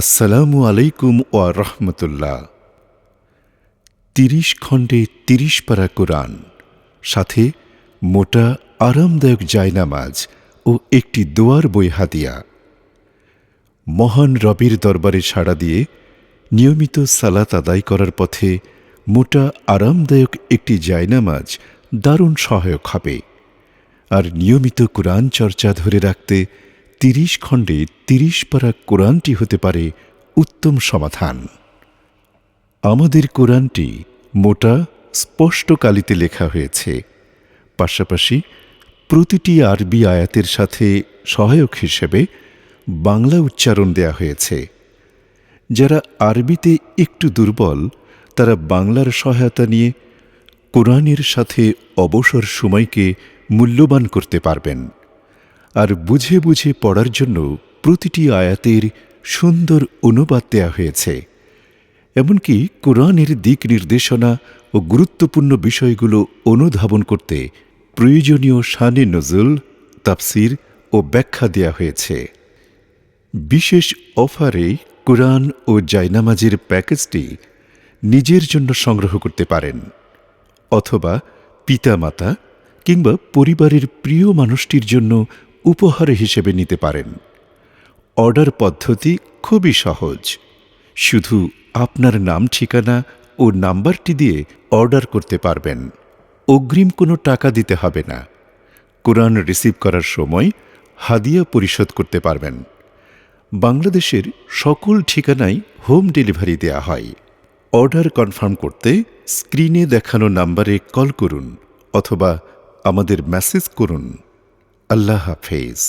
আসসালামু আলাইকুম ওয়া রহমতুল্লাহ। তিরিশ খণ্ডে তিরিশ পারা কোরআন, সাথে মোটা আরামদায়ক জায়নামাজ ও একটি দোয়ার বই হাদিয়া। মহান রবির দরবারে সাড়া দিয়ে নিয়মিত সালাত আদায় করার পথে মোটা আরামদায়ক একটি জায়নামাজ দারুণ সহায়ক হবে। আর নিয়মিত কোরআন চর্চা ধরে রাখতে তিরিশ খণ্ডে তিরিশ পারা কোরআনটি হতে পারে উত্তম সমাধান। আমাদের কোরআনটি মোটা স্পষ্ট কালিতে লেখা হয়েছে। পাশাপাশি প্রতিটি আরবি আয়াতের সাথে সহায়ক হিসেবে বাংলা উচ্চারণ দেয়া হয়েছে। যারা আরবিতে একটু দুর্বল, তারা বাংলার সহায়তা নিয়ে কোরআনের সাথে অবসর সময়কে মূল্যবান করতে পারবেন। আর বুঝে বুঝে পড়ার জন্য প্রতিটি আয়াতের সুন্দর অনুবাদ দেয়া হয়েছে। এমনকি কোরআনের দিক নির্দেশনা ও গুরুত্বপূর্ণ বিষয়গুলো অনুধাবন করতে প্রয়োজনীয় শানে নজুল, তাফসির ও ব্যাখ্যা দেয়া হয়েছে। বিশেষ অফারে কোরআন ও জায়নামাজের প্যাকেজটি নিজের জন্য সংগ্রহ করতে পারেন, অথবা পিতামাতা কিংবা পরিবারের প্রিয় মানুষটির জন্য উপহার হিসেবে নিতে পারেন। অর্ডার পদ্ধতি খুবই সহজ। শুধু আপনার নাম, ঠিকানা ও নাম্বারটি দিয়ে অর্ডার করতে পারবেন। অগ্রিম কোনো টাকা দিতে হবে না। কোরআন রিসিভ করার সময় হাদিয়া পরিশোধ করতে পারবেন। বাংলাদেশের সকল ঠিকানায় হোম ডেলিভারি দেয়া হয়। অর্ডার কনফার্ম করতে স্ক্রিনে দেখানো নাম্বারে কল করুন অথবা আমাদের মেসেজ করুন। আল্লাহ হাফেজ